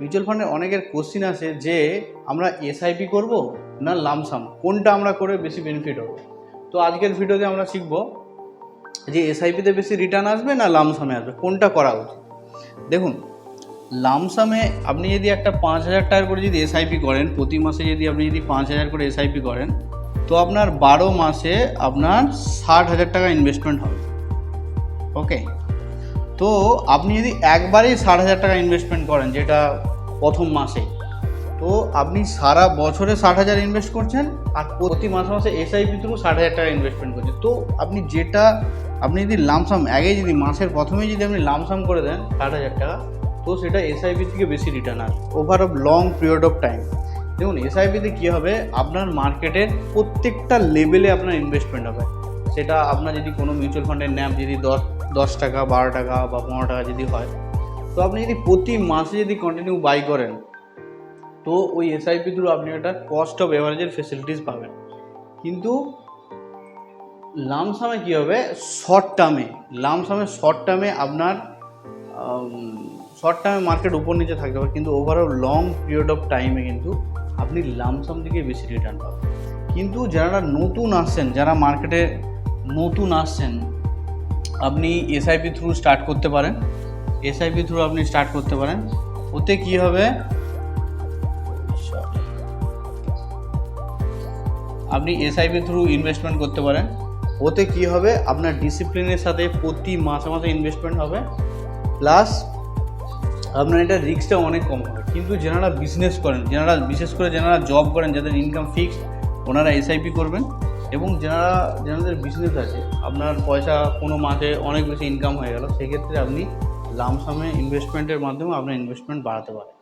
Mutual ফান্ডে অনেকের question আছে যে, আমরা এসআইপি করব না লামসাম কোনটা আমরা করে বেশি বেনিফিট হবে? তো আজকের ভিডিওতে আমরা শিখব যে এসআইপিতে বেশি রিটার্ন আসবে না লামসামে আসবে? কোনটা করা উচিত? দেখুন লামসামে আপনি যদি একটা পাঁচ হাজার টাকা করে যদি এসআইপি করেন, প্রতি মাসে যদি আপনি যদি পাঁচ হাজার করে এসআইপি করেন, তো আপনার বারো মাসে আপনার ষাট হাজার টাকা ইনভেস্টমেন্ট হবে। ওকে তো আপনি যদি একবারেই ষাট হাজার টাকা ইনভেস্টমেন্ট করেন, যেটা প্রথম মাসে, তো আপনি সারা বছরে ষাট হাজার ইনভেস্ট করছেন আর প্রতি মাসে মাসে এসআইপি থ্রু ষাট হাজার টাকা ইনভেস্টমেন্ট করছেন। তো আপনি যেটা, আপনি যদি লামসাম আগে যদি মাসের প্রথমেই যদি আপনি লামসাম করে দেন ষাট হাজার টাকা, তো সেটা এসআইপি থেকে বেশি রিটার্ন আসবে over of long period of time দেখুন এসআইপিতে কী হবে? আপনার মার্কেটের প্রত্যেকটা লেভেলে আপনার ইনভেস্টমেন্ট হবে। সেটা আপনার যদি কোনো মিউচুয়াল ফান্ডের ন্যাম যদি দশ দশ টাকা, বারো টাকা বা পনেরো টাকা যদি হয়, তো আপনি যদি প্রতি মাসে যদি কন্টিনিউ বাই করেন, তো ওই এসআইপি থ্রু আপনি একটা কস্ট অফ এভারেজের ফেসিলিটিস পাবেন। কিন্তু লামসামে কী হবে? শর্ট টার্মে লামসামে শর্ট টার্মে আপনার শর্ট টার্মে মার্কেট উপর নিচে থাকতে পারে কিন্তু ওভারঅল লং পিরিয়ড অফ টাইমে কিন্তু আপনি লামসাম থেকে বেশি রিটার্ন পাবেন। কিন্তু যারা নতুন আসছেন, যারা মার্কেটে নতুন আসছেন আপনি এসআইপি থ্রু স্টার্ট করতে পারেন। এসআইপি থ্রু আপনি স্টার্ট করতে পারেন। ওতে কি হবে? আপনি এসআইপি থ্রু ইনভেস্টমেন্ট করতে পারেন। ওতে কি হবে? আপনার ডিসিপ্লিনের সাথে প্রতি মাসে মাসে ইনভেস্টমেন্ট হবে। প্লাস আপনার এটা রিস্কটা অনেক কম হবে। কিন্তু যারা বিজনেস করেন, যারা, বিশেষ করে যারা জব করেন, যাদের ইনকাম ফিক্সড ওনারা এসআইপি করবেন। এবং যারা, যাদের বিজনেস আছে, আপনার পয়সা কোনো মাসে অনেক বেশি ইনকাম হয়ে গেল, সেক্ষেত্রে আপনি লামসামে ইনভেস্টমেন্টের মাধ্যমে আপনার ইনভেস্টমেন্ট বাড়াতে পারেন।